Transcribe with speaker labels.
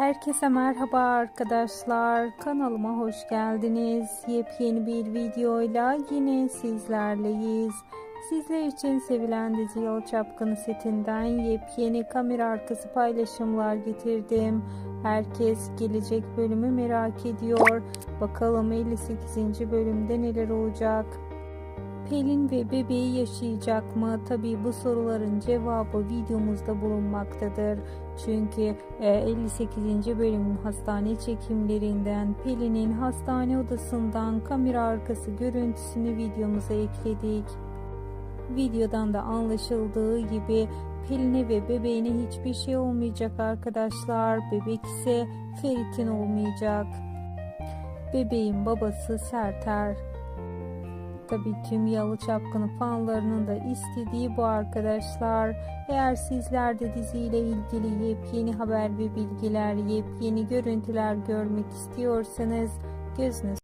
Speaker 1: Herkese merhaba arkadaşlar. Kanalıma hoş geldiniz. Yepyeni bir videoyla yine sizlerleyiz. Sizler için sevilen dizi Yalı Çapkını setinden yepyeni kamera arkası paylaşımlar getirdim. Herkes gelecek bölümü merak ediyor. Bakalım 58. bölümde neler olacak? Pelin ve bebeği yaşayacak mı? Tabii bu soruların cevabı videomuzda bulunmaktadır. Çünkü e, 58. bölümün hastane çekimlerinden Pelin'in hastane odasından kamera arkası görüntüsünü videomuza ekledik. Videodan da anlaşıldığı gibi Pelin'e ve bebeğine hiçbir şey olmayacak arkadaşlar. Bebek ise Ferit'in olmayacak. Bebeğin babası Serter. Tabii tüm Yalı Çapkını fanlarının da istediği bu arkadaşlar. Eğer sizler de diziyle ilgili yepyeni haber ve bilgiler, yepyeni görüntüler görmek istiyorsanız gözünüz